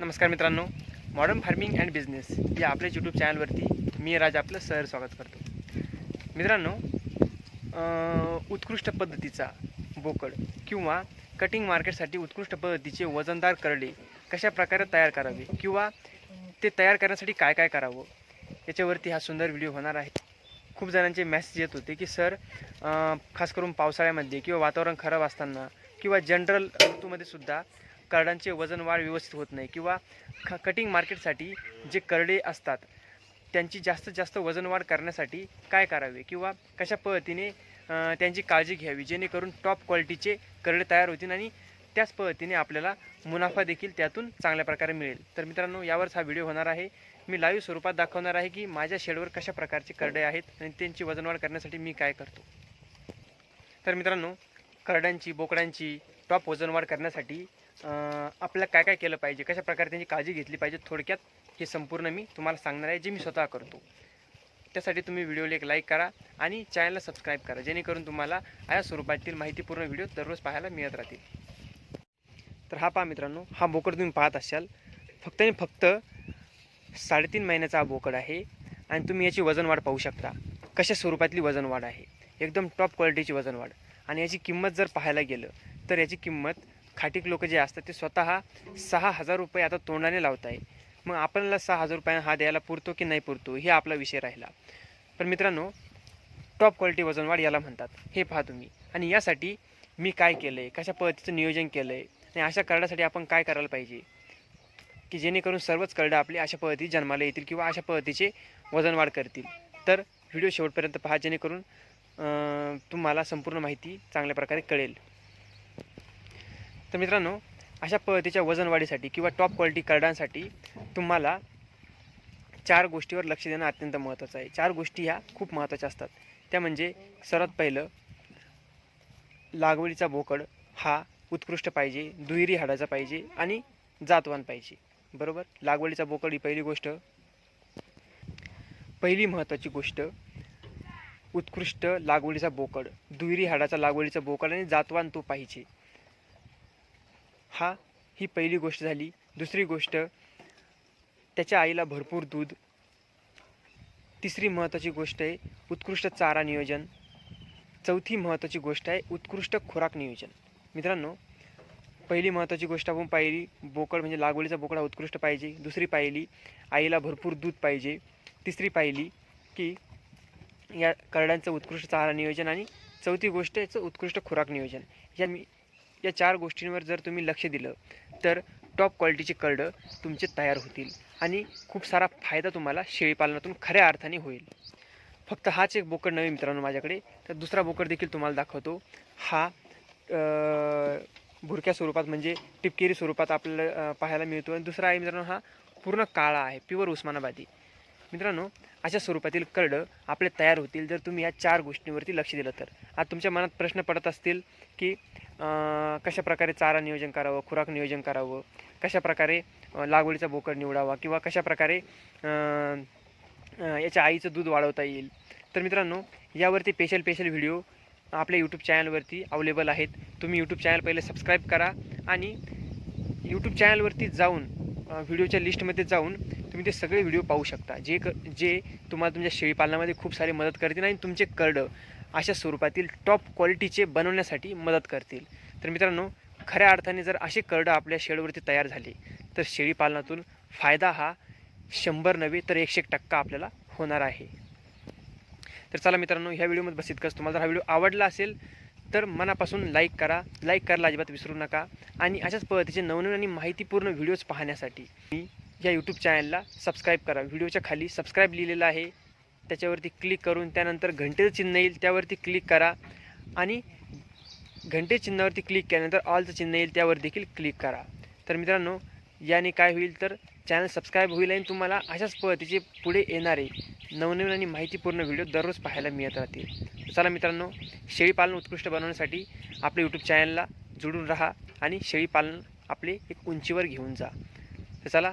नमस्कार मित्रांनो. Modern farming and business या आपल्याच यूट्यूब चॅनलवरती मी राज आपलं सर स्वागत करतो. मित्रांनो उत्कृष्ट पद्धतीचा बोकड किंवा कटिंग मार्केटसाठी उत्कृष्ट पद्धतीचे वजनदार करडे कशा प्रकारे तयार करावे किंवा ते तयार करण्यासाठी काय काय करावं याच्यावरती हा सुंदर व्हिडिओ होणार आहे. खूप जणांचे मेसेज येत होते की सर खास करून पावसाळ्यामध्ये किंवा वातावरण खराब असताना किंवा जनरल ऋतूमध्ये सुद्धा करडांचे वजन वाढ व्यवस्थित होत नाही किंवा ख कटिंग मार्केटसाठी जे करडे असतात त्यांची जास्तीत जास्त वजन वाढ करण्यासाठी काय करावे किंवा कशा पद्धतीने त्यांची काळजी घ्यावी जेणेकरून टॉप क्वालिटीचे करडे तयार होतील आणि त्याच पद्धतीने आपल्याला मुनाफा देखील त्यातून चांगल्या प्रकारे मिळेल. तर मित्रांनो यावरच हा व्हिडिओ होणार आहे. मी लाईव्ह स्वरूपात दाखवणार आहे की माझ्या शेडवर कशा प्रकारचे करडे आहेत आणि त्यांची वजन वाढ करण्यासाठी मी काय करतो. तर मित्रांनो करड्यांची बोकड्यांची टॉप वजन वाढ करण्यासाठी आपल्याला काय काय केलं पाहिजे? कशा प्रकारे त्यांची काळजी घेतली पाहिजे? थोडक्यात हे संपूर्ण मी तुम्हाला सांगणार आहे जे मी स्वतः करतो. त्यासाठी तुम्ही व्हिडिओला एक लाईक करा आणि चॅनलला सबस्क्राईब करा जेणेकरून तुम्हाला या स्वरूपातील माहितीपूर्ण व्हिडिओ दररोज पाहायला मिळत राहतील. तर हा पहा मित्रांनो हा बोकड तुम्ही पाहत असाल. फक्त आणि फक्त साडेतीन महिन्याचा हा बोकड आहे आणि तुम्ही याची वजन वाढ पाहू शकता. कशा स्वरूपातली वजन वाढ आहे? एकदम टॉप क्वालिटीची वजन वाढ आणि याची किंमत जर पाहायला गेलं तर याची किंमत खाटीक लोक जे असतात ते स्वतः सहा हजार रुपये आता तोंडाने लावत आहे मग आपल्याला सहा हजार रुपयांना हा द्यायला पुरतो की नाही पुरतो हे आपला विषय राहिला. पण मित्रांनो टॉप क्वालिटी वजनवाढ याला म्हणतात. हे पहा तुम्ही. आणि यासाठी मी काय केलं आहे कशा पद्धतीचं नियोजन केलं आहे आणि अशा करण्यासाठी आपण काय करायला पाहिजे? की जेणेकरून सर्वच करडं आपले अशा पद्धती जन्माला येतील किंवा अशा पद्धतीचे वजनवाढ करतील. तर व्हिडिओ शेवटपर्यंत पहा जेणेकरून तुम्हाला संपूर्ण माहिती चांगल्या प्रकारे कळेल. तर मित्रांनो अशा पद्धतीच्या वजन वाढीसाठी किंवा टॉप क्वालिटी कार्डांसाठी तुम्हाला चार गोष्टीवर लक्ष देणं अत्यंत महत्त्वाचं आहे. चार गोष्टी ह्या खूप महत्त्वाच्या असतात. त्या म्हणजे सर्वात पहिलं लागवडीचा बोकड हा उत्कृष्ट पाहिजे दुहेरी हाडाचा पाहिजे आणि जातवान पाहिजे. बरोबर? लागवडीचा बोकड ही पहिली गोष्ट. पहिली महत्त्वाची गोष्ट उत्कृष्ट लागवडीचा बोकड. दुहेरी हाडाचा लागवडीचा बोकड आणि जातवान तो पाहिजे. हा ही पहिली गोष्ट झाली. दुसरी गोष्ट त्याच्या आईला भरपूर दूध. तिसरी महत्त्वाची गोष्ट आहे उत्कृष्ट चारा नियोजन. चौथी महत्त्वाची गोष्ट आहे उत्कृष्ट खुराक नियोजन. मित्रांनो पहिली महत्त्वाची गोष्ट आपण पाहिली बोकड म्हणजे लागवडीचा बोकड हा उत्कृष्ट पाहिजे. दुसरी पाहिली आईला भरपूर दूध पाहिजे. तिसरी पाहिली की या करड्यांचं उत्कृष्ट चारा नियोजन आणि चौथी गोष्ट याचं उत्कृष्ट खुराक नियोजन. या मी या चार गोष्टींवर जर तुम्ही लक्ष दिलं तर टॉप क्वालिटीचे करडं तुमचे तयार होतील आणि खूप सारा फायदा तुम्हाला शेळीपालनातून खऱ्या अर्थाने होईल. फक्त हाच एक बोकड नवीन मित्रांनो माझ्याकडे तर दुसरा बोकड देखील तुम्हाला दाखवतो. हा भुरक्या स्वरूपात म्हणजे टिपकेरी स्वरूपात आपल्याला पाहायला मिळतो. आणि दुसरा आहे मित्रांनो हा पूर्ण काळा आहे प्युअर उस्मानाबादी. मित्रांनो अशा स्वरूपातील करडं आपले तयार होतील जर तुम्ही या चार गोष्टींवरती लक्ष दिलं तर. आता तुमच्या मनात प्रश्न पडत असतील की कशा प्रकारे चारा नियोजन करावं खुराक नियोजन करावं कशा प्रकारे लागवडीचा बोकड निवडावा किंवा कशा प्रकारे याच्या आईचं दूध वाढवता येईल. तर मित्रांनो यावरती स्पेशल स्पेशल व्हिडिओ आपल्या यूट्यूब चॅनलवरती अवेलेबल आहेत. तुम्ही यूट्यूब चॅनल पहिले सबस्क्राईब करा आणि यूट्यूब चॅनलवरती जाऊन व्हिडिओच्या लिस्टमध्ये जाऊन तुम्ही ते सगळे व्हिडिओ पाहू शकता. जे क जे तुम्हाला तुमच्या शेळीपालनामध्ये खूप सारी मदत करतील आणि तुमचे करडं अशा स्वरूपातील टॉप क्वालिटीचे बनवण्यासाठी मदत करतील. तर मित्रांनो खऱ्या अर्थाने जर असे करडं आपल्या शेडवरती तयार झाले तर शेळीपालनातून फायदा हा शंभर नव्हे तर एकशे एक टक्का आपल्याला होणार आहे. तर चला मित्रांनो ह्या व्हिडिओमध्ये बस इतकंच. तुम्हाला जर हा व्हिडिओ आवडला असेल तर मनापासून लाईक करा. लाईक करायला अजिबात विसरू नका. आणि अशाच पद्धतीचे नवनवीन आणि माहितीपूर्ण व्हिडिओज पाहण्यासाठी मी या यूट्यूब चॅनलला सबस्क्राईब करा. व्हिडिओच्या खाली सबस्क्राईब लिहिलेलं आहे. त्याच्यावरती क्लिक करून त्यानंतर घंटेचं चिन्ह येईल त्यावरती क्लिक करा. आणि घंटे चिन्हावरती क्लिक केल्यानंतर ऑलचं चिन्ह येईल त्यावर देखील क्लिक करा. तर मित्रांनो याने काय होईल तर चॅनल सबस्क्राईब होईल आणि तुम्हाला अशाच पद्धतीचे पुढे येणारे नवनवीन आणि माहितीपूर्ण व्हिडिओ दररोज पाहायला मिळत राहतील. चला मित्रांनो शेळीपालन उत्कृष्ट बनवण्यासाठी आपल्या यूट्यूब चॅनलला जोडून राहा आणि शेळीपालन आपले एक उंचीवर घेऊन जा. तर चला